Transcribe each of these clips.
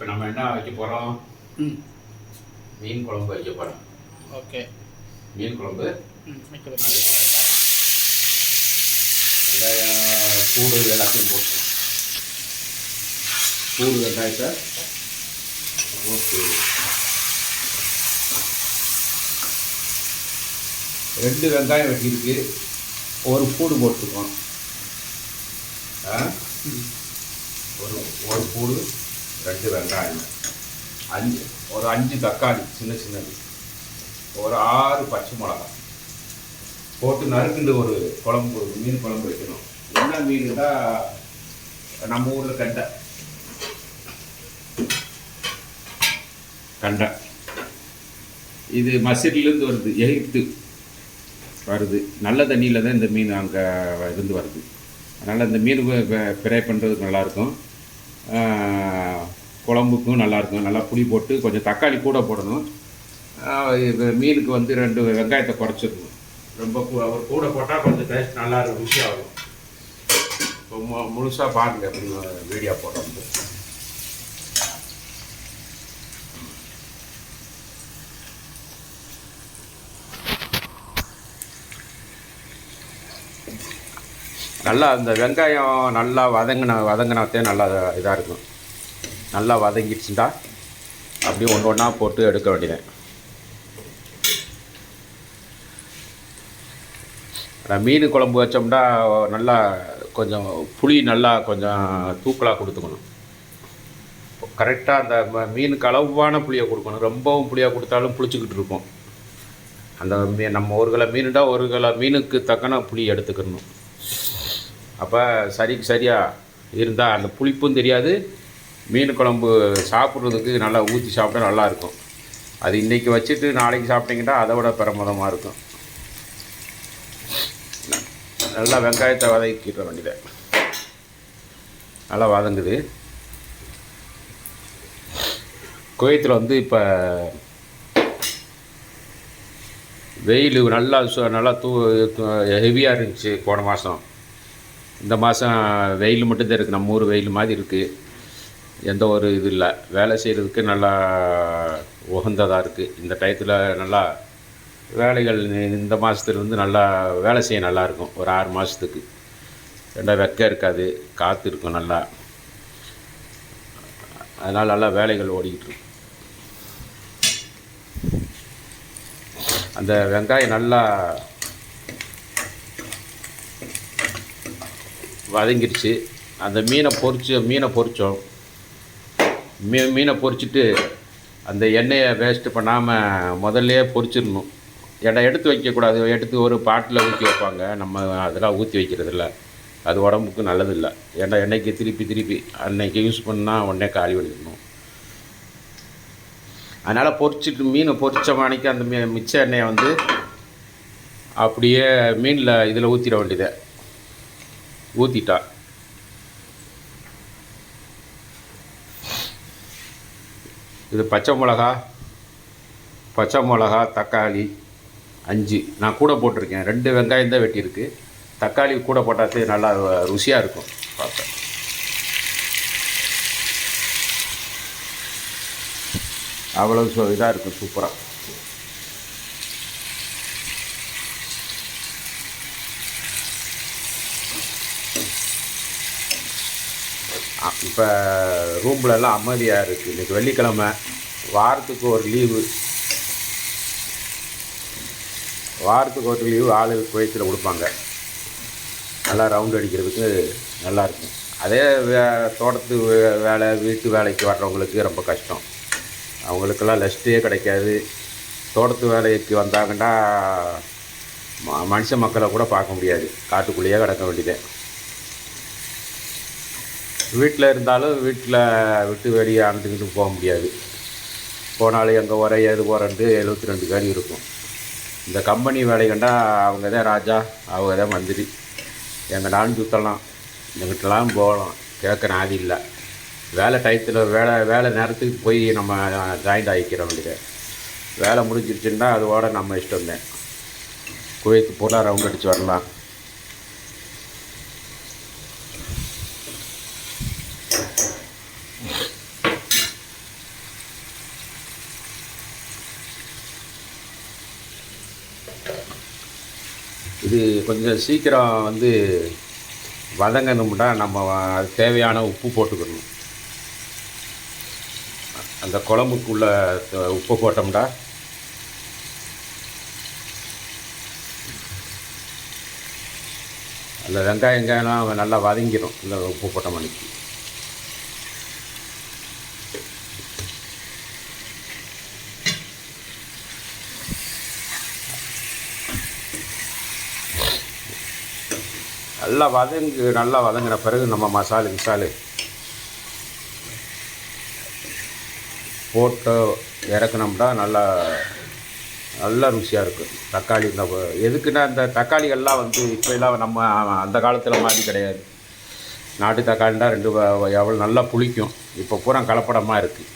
இப்போ நம்ம என்ன வைக்க போகிறோம் மீன் குழம்பு வைக்க போகிறோம் ஓகே. மீன் குழம்பு. வெங்காயம் பூடு எல்லாத்தையும் போட்டு. பூடு வெங்காயத்தை போட்டு. ரெண்டு வெங்காயம் வெட்டியிருக்கு. ஒரு பூடு போட்டுருக்கோம் ஒரு ஒரு பூடு ரெண்டு வெங்காயம் அஞ்சு ஒரு அஞ்சு தக்காளி சின்ன சின்னது. ஒரு ஆறு பச்சை மிளகாய் போட்டு நறுக்குண்டு ஒரு குழம்பு மீன் குழம்பு வைக்கணும். என்ன மீன் தான் நம்ம ஊரில் கண்டை. கண்டை. இது மசிறிலேருந்து வருது எகிப்து வருது. நல்ல தண்ணியில் தான் இந்த மீன் அங்கே இருந்து வருது. அதனால் இந்த மீன் ஃப்ரை பண்ணுறதுக்கு நல்லாயிருக்கும். குழம்புக்கும் நல்லாயிருக்கும். நல்லா புளி போட்டு கொஞ்சம் தக்காளி கூட போடணும். மீனுக்கு வந்து ரெண்டு வெங்காயத்தை குறைச்சிடணும். ரொம்ப ஒரு கூட போட்டால் கொஞ்சம் டேஸ்ட் நல்லா இருக்கும் ருசியாகும் இப்போ மு முழுசாக பாருங்க எப்படி வீடியோ போடுறோம் நல்லா அந்த வெங்காயம் நல்லா வதங்கின வதங்கினாத்தே நல்லா இதாக இருக்கும். நல்லா வதங்கிடுச்சுட்டா அப்படியே ஒன்று ஒன்றா போட்டு எடுக்க வேண்டியது. மீன் குழம்பு வச்சோம்னா நல்லா கொஞ்சம் புளி நல்லா கொஞ்சம் தூக்கலாக கொடுத்துக்கணும். கரெக்டாக அந்த ம- மீனுக்கு அளவான புளியை கொடுக்கணும். ரொம்பவும் புளியாக கொடுத்தாலும் புளிச்சிக்கிட்டு இருக்கும். அந்த மீ நம்ம ஒரு கிலோ மீனுடா ஒரு கிலோ மீனுக்கு தக்கன புளி எடுத்துக்கணும். அப்போ சரிக்கு சரியாக இருந்தால் அந்த புளிப்பும் தெரியாது. மீன் குழம்பு சாப்பிட்றதுக்கு நல்லா ஊற்றி சாப்பிட்டா நல்லாயிருக்கும் அது இன்றைக்கி வச்சுட்டு நாளைக்கு சாப்பிட்டீங்கன்னா அதை விட பிரமதமாக இருக்கும். நல்லா வெங்காயத்தை வதக்கிட்ட வேண்டியது. நல்லா வதங்குது. குவைத்தில் வந்து இப்போ வெயில் நல்லா சு- நல்லா தூ ஹெவியாக இருந்துச்சு போன மாதம் இந்த மாதம் வெயில் மட்டும்தான் இருக்குது நம்ம ஊர் வெயில் மாதிரி இருக்குது எந்த ஒரு இது இல்லை. வேலை செய்கிறதுக்கு நல்லா உகந்ததாக இருக்குது இந்த டயத்தில் நல்லா வேலைகள் இந்த மாதத்துல வந்து நல்லா வேலை செய்ய நல்லாயிருக்கும் ஒரு ஆறு மாதத்துக்கு ரெண்டா வெக்க இருக்காது. காற்று இருக்கும் நல்லா. அதனால் நல்லா வேலைகள் ஓடிக்கிட்டு இருக்கும் அந்த வெங்காயம் நல்லா வதங்கிடுச்சு. அந்த மீனை பொறிச்சு மீனை பொறித்தோம் மீ மீனை பொறிச்சிட்டு அந்த எண்ணெயை வேஸ்ட்டு பண்ணாமல் முதல்லையே பொரிச்சிடணும். இடம் எடுத்து வைக்கக்கூடாது. எடுத்து ஒரு பாட்டில் ஊற்றி வைப்பாங்க. நம்ம அதெல்லாம் ஊற்றி வைக்கிறதில்ல. அது உடம்புக்கு நல்லதில்லை. ஏன்னா எண்ணெய்க்கு திருப்பி திருப்பி அன்னைக்கு யூஸ் பண்ணால் உடனே காலி பண்ணிடணும். அதனால் பொறிச்சிட்டு மீனை பொறிச்ச மாணிக்கு அந்த மீ மிச்ச எண்ணெயை வந்து அப்படியே மீனில் இதில் ஊற்றிட வேண்டியதை. ஊற்றிட்டா இது பச்சை மிளகா பச்சை மிளகா தக்காளி அஞ்சு. நான் கூட போட்டிருக்கேன். ரெண்டு வெங்காயம் தான் வெட்டியிருக்கு. தக்காளி கூட போட்டாத்து நல்லா ருசியாக இருக்கும். பார்ப்பேன். அவ்வளோ சு இதாக இருக்கும். சூப்பராக இப்போ ரூம்லலாம் அமைதியாக இருக்குது இன்றைக்கி வெள்ளிக்கிழமை. வாரத்துக்கு ஒரு லீவு வாரத்துக்கு ஒரு லீவு ஆளு குவைத்தில் கொடுப்பாங்க. நல்லா ரவுண்ட் அடிக்கிறதுக்கு நல்லாயிருக்கும் அதே வே தோட்டத்து வே- வேலை வீட்டு வேலைக்கு வர்றவங்களுக்கு ரொம்ப கஷ்டம். அவங்களுக்கெல்லாம் லஸ்ட்டே கிடைக்காது. தோட்டத்து வேலைக்கு வந்தாங்கன்னா ம- மனுஷ மக்களை கூட பார்க்க முடியாது. காட்டுக்குள்ளேயே கிடக்க வேண்டியதே. வீட்டில் இருந்தாலும் வீட்டில் விட்டு வெளியே அங்கிட்டு போக முடியாது. போனாலும் எங்கே போகிற ஏது போகிறன்ட்டு எழுபத்தி ரெண்டு காரி இருக்கும். இந்த கம்பெனி வேலை கண்டா அவங்க தான் ராஜா அவங்க தான் மந்திரி. எங்கள் எங்கனாலும் சுற்றலாம் எங்கிட்டலாம் போகலாம். கேட்குற ஆதி இல்லை. வேலை டயத்தில் வேலை வேலை நேரத்துக்கு போய் நம்ம ஜாயிண்ட் ஆகிக்கிறோம் வேண்டியது. வேலை முடிஞ்சிருச்சுன்னா அதோட நம்ம இஷ்டம் தான் குவைத்து பூரா ரவுண்ட் அடித்து வரலாம். இது கொஞ்சம் சீக்கிரம் வந்து வதங்கணும்னா நம்ம அது தேவையான உப்பு போட்டுக்கணும். அந்த குழம்புக்குள்ள உப்பு போட்டோம்னா அந்த வெங்காயம் வெங்காயம்லாம் நல்லா வதங்கிடும். இந்த உப்பு போட்ட மணிக்கு. நல்லா வதங்கு நல்லா வதங்கின பிறகு நம்ம மசாலு மிசாலு. போட்டு இறக்குனோம்னா நல்லா நல்லா ருசியாக இருக்கும் தக்காளி இந்த எதுக்குன்னா இந்த தக்காளிகள்லாம் வந்து இப்போ எல்லாம் நம்ம அந்த காலத்தில் மாதிரி கிடையாது. நாட்டு தக்காளின்னா ரெண்டு எவ்வளோ நல்லா புளிக்கும். இப்போ பூரா கலப்படமாக இருக்குது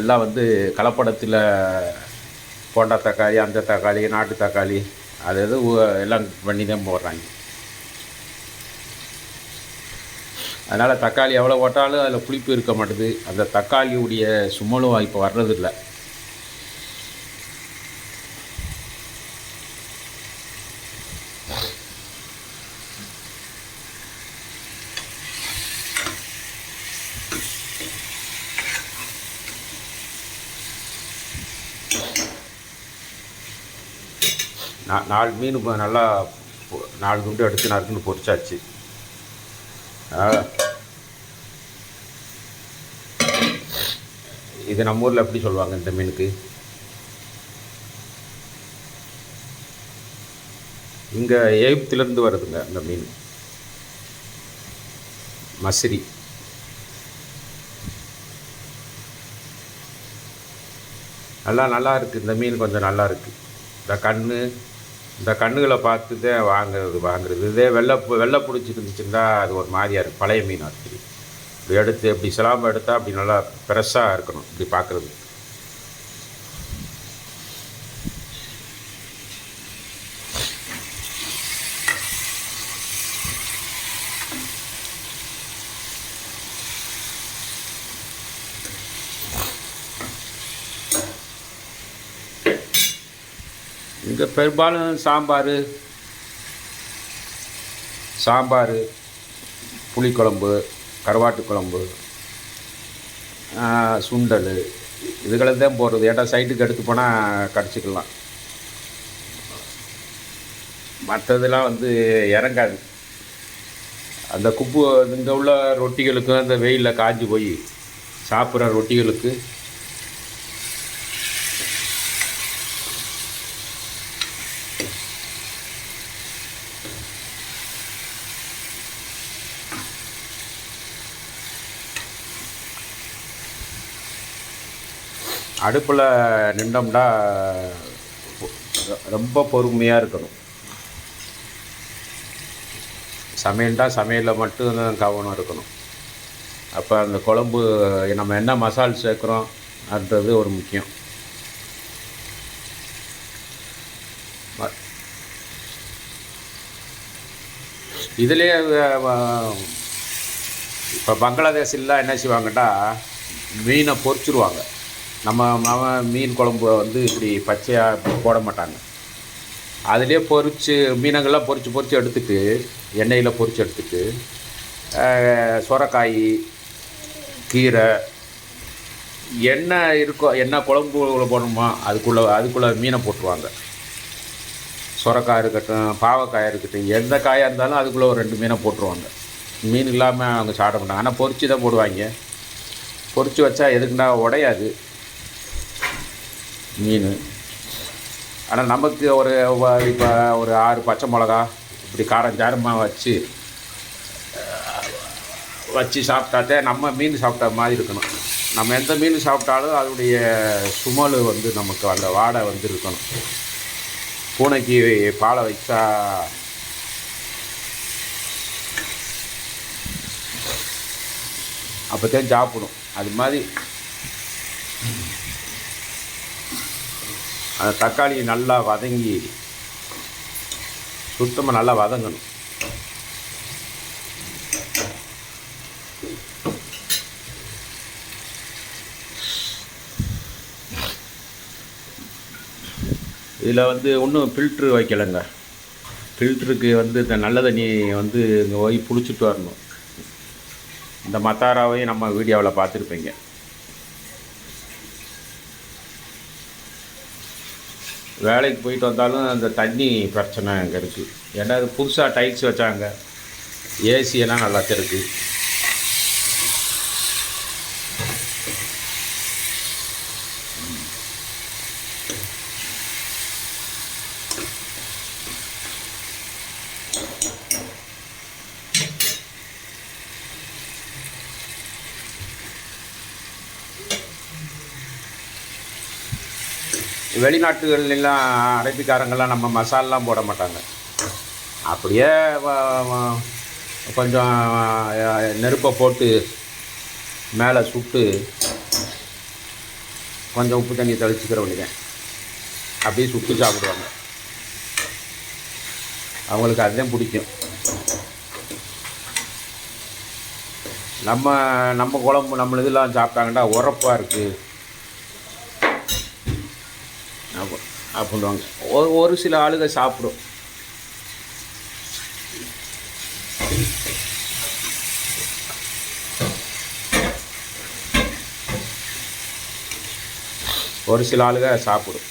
எல்லாம் வந்து கலப்படத்தில் போண்டா தக்காளி அந்த தக்காளி நாட்டு தக்காளி அது எது எல்லாம் பண்ணி தான் போடுறாங்க. அதனால் தக்காளி எவ்வளோ போட்டாலும் அதில் புளிப்பு இருக்க மாட்டுது. அந்த தக்காளியுடைய சுமலும் இப்போ வர்றதில்லை. நா- நாலு மீன் நல்லா நாலு குண்டு எடுத்து நறுக்குன்னு பொரிச்சாச்சு ஆ. இது நம்ம ஊரில் எப்படி சொல்லுவாங்க இந்த மீனுக்கு? இங்கே எகிப்திலேருந்து வருதுங்க இந்த மீன். மசிறி. நல்லா நல்லா இருக்குது இந்த மீன் கொஞ்சம் நல்லா இருக்குது இந்த கண் இந்த கண்ணுகளை பார்த்து தான் வாங்குறது வாங்குறது. இதே வெள்ளை வெள்ளை பிடிச்சி இருந்துச்சுன்னா அது ஒரு மாதிரியாக இருக்கும். பழைய மீன் இருக்குது இப்படி எடுத்து இப்படி சிலாம்பு எடுத்தால் அப்படி நல்லா ஃப்ரெஷ்ஷாக இருக்கணும். இப்படி பார்க்குறது. இங்கே பெரும்பாலும் சாம்பார் சாம்பார் புளிக்குழம்பு கருவாட்டு குழம்பு சுண்டல் இதுகளை தான் போடுறது. ஏட்டா சைட்டுக்கு எடுத்து போனால் கடிச்சிக்கலாம். மற்றதெல்லாம் வந்து இறங்காது. அந்த குப்பு இங்கே உள்ள ரொட்டிகளுக்கும் அந்த வெயிலில் காஞ்சி போய் சாப்பிட்ற ரொட்டிகளுக்கு அடுப்பில் நின்றோம்னா ரொம்ப பொறுமையாக இருக்கணும். சமையல்டா சமையலில் மட்டும் தான் கவனம் இருக்கணும். அப்போ அந்த குழம்பு நம்ம என்ன மசால் சேர்க்குறோம் அப்படின்றது ஒரு முக்கியம். இதுலேயே இப்போ பங்களாதேஷிலாம் என்ன செய்வாங்கன்னா மீனை பொறிச்சிருவாங்க. நம்ம நம்ம மீன் குழம்பு வந்து இப்படி பச்சையாக போட மாட்டாங்க. அதுலேயே பொறிச்சு மீனங்கள்லாம் பொறிச்சு பொறிச்சு எடுத்துட்டு எண்ணெயில் பொறிச்சு எடுத்துட்டு சுரக்காய் கீரை என்ன இருக்கோ என்ன குழம்பு போடணுமோ அதுக்குள்ளே அதுக்குள்ளே மீனை போட்டுருவாங்க. சுரக்காய் இருக்கட்டும் பாவக்காய் இருக்கட்டும் எந்த காயாக இருந்தாலும் அதுக்குள்ளே ஒரு ரெண்டு மீனை போட்டுருவாங்க. மீன் இல்லாமல் அவங்க சாப்பிட மாட்டாங்க. ஆனால் பொரிச்சு தான் போடுவாங்க. பொறிச்சு வச்சா எதுக்குன்னா உடையாது. மீன். ஆனால் நமக்கு ஒரு இப்போ ஒரு ஆறு பச்சை மிளகா இப்படி காரம் சாரமாக வச்சு வச்சு சாப்பிட்டாத்தே நம்ம மீன் சாப்பிட்ட மாதிரி இருக்கணும். நம்ம எந்த மீன் சாப்பிட்டாலும் அதனுடைய சுமல் வந்து நமக்கு அந்த வாடை வந்து இருக்கணும். பூனைக்கு பாலை வச்சா அப்போத்தான் சாப்பிடும். அது மாதிரி அந்த தக்காளி நல்லா வதங்கி சுத்தமாக நல்லா வதங்கணும். இதில் வந்து ஒன்றும் ஃபில்ட்ரு வைக்கலைங்க. ஃபில்ட்ருக்கு வந்து இந்த நல்ல தண்ணி வந்து இங்கே போய் பிடிச்சிட்டு வரணும். இந்த மத்தாராவையும் நம்ம வீடியோவில் பார்த்துருப்பீங்க. வேலைக்கு போயிட்டு வந்தாலும் அந்த தண்ணி பிரச்சனை அங்கே இருக்குது ஏன்னா அது புதுசாக டைல்ஸ் வச்சாங்க. ஏசியெல்லாம் நல்லா இருக்குது வெளிநாட்டுகள்லாம் அரபிக்காரங்கள்லாம் நம்ம மசாலாலாம் போட மாட்டாங்க. அப்படியே கொஞ்சம் நெருப்பை போட்டு மேலே சுட்டு கொஞ்சம் உப்பு தண்ணி தெளிச்சுக்கிற வேண்டியதான் அப்படியே சுட்டு சாப்பிடுவாங்க. அவங்களுக்கு அதுதான் பிடிக்கும். நம்ம நம்ம குழம்பு நம்ம இதெல்லாம் சாப்பிட்டாங்கன்னா உரப்பாக இருக்குது அப்போ அப்படின்வாங்க ஒரு ஒரு சில ஆளுங்க சாப்பிடும். ஒரு சில ஆளுங்க சாப்பிடும்.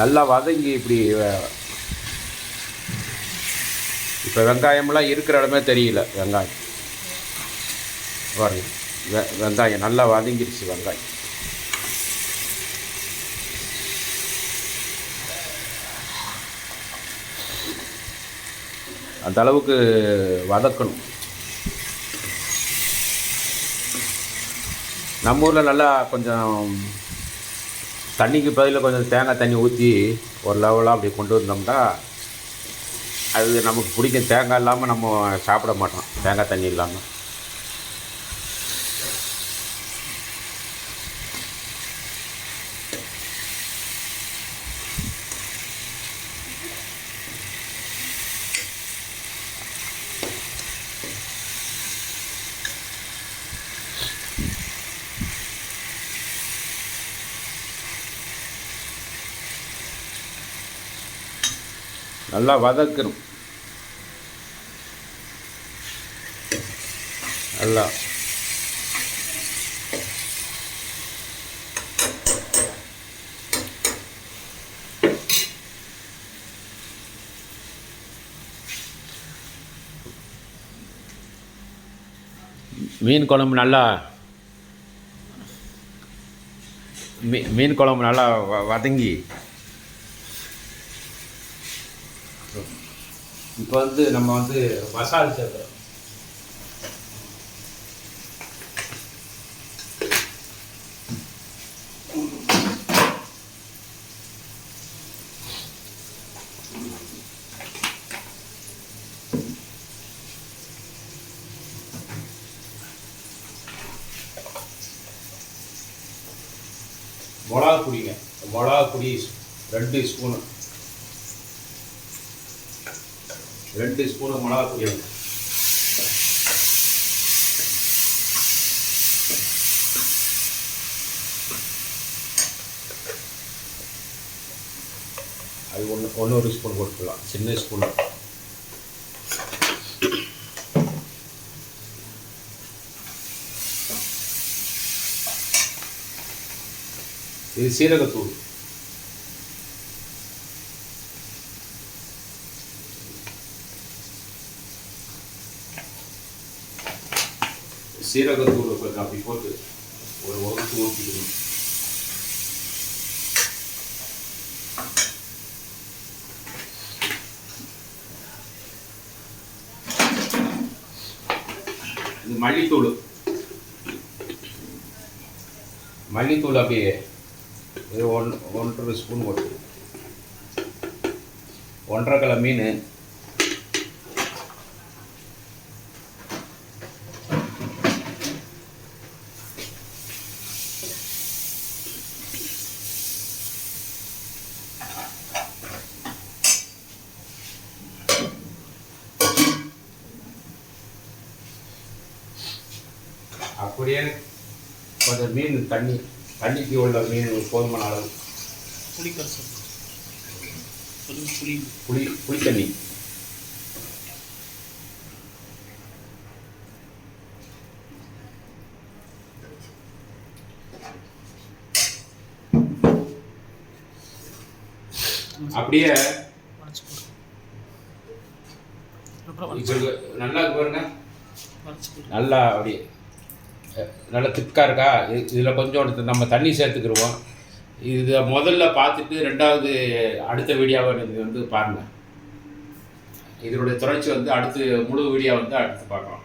நல்லா வதங்கி இப்படி இப்போ வெங்காயம்லாம் இருக்கிற இடமே தெரியல வெங்காயம். பாருங்க வெ வெங்காயம் நல்லா வதங்கிருச்சு வெங்காயம். அந்த அளவுக்கு வதக்கணும். நம்ம ஊரில் நல்லா கொஞ்சம் தண்ணிக்கு பதிலாக கொஞ்சம் தேங்காய் தண்ணி ஊற்றி ஒரு லெவலாக அப்படி கொண்டு வந்தோம்னா அது நமக்கு பிடிக்கும். தேங்காய் இல்லாமல் நம்ம சாப்பிட மாட்டோம். தேங்காய் தண்ணி இல்லாமல் நல்லா வதக்கணும். நல்லா. மீன் குழம்பு நல்லா மீ மீன் குழம்பு நல்லா வதங்கி. இப்போ வந்து நம்ம வந்து மசால் சேர்க்குறோம். மிளகா பொடிங்க. மிளகா பொடி ரெண்டு ஸ்பூனு. ரெண்டு ஸ்பூனு மிளகா பொடி அது ஒன்று ஒன்று ஒரு ஸ்பூன் போட்டுக்கலாம். சின்ன ஸ்பூன். இது சீரகத்தூள். சீரகத்தூள் இப்போ அப்படி போட்டு ஒரு உரத்து ஊற்றிக்கணும் இது மல்லித்தூள் மல்லித்தூள் அப்படியே ஒன் ஒன்றரை ஸ்பூன் போட்டு ஒன்றரை கிலோ மீன் அப்படியே கொஞ்சம் மீன் தண்ணி தண்ணிக்கு உள்ள மீன் போதுமான அளவு. புளி புளி. புளி புளி தண்ணி. அப்படியே நல்லா பாருங்க. நல்லா அப்படியே. நல்லா திக்காக இருக்கா? இதில் கொஞ்சம் நம்ம தண்ணி சேர்த்துக்கிருவோம். இதை முதல்ல பார்த்துட்டு ரெண்டாவது அடுத்த வீடியோவை நீங்கள் வந்து பாருங்கள் இதனுடைய தொடர்ச்சி வந்து அடுத்து முழு வீடியோ வந்து அடுத்து பார்க்கலாம்.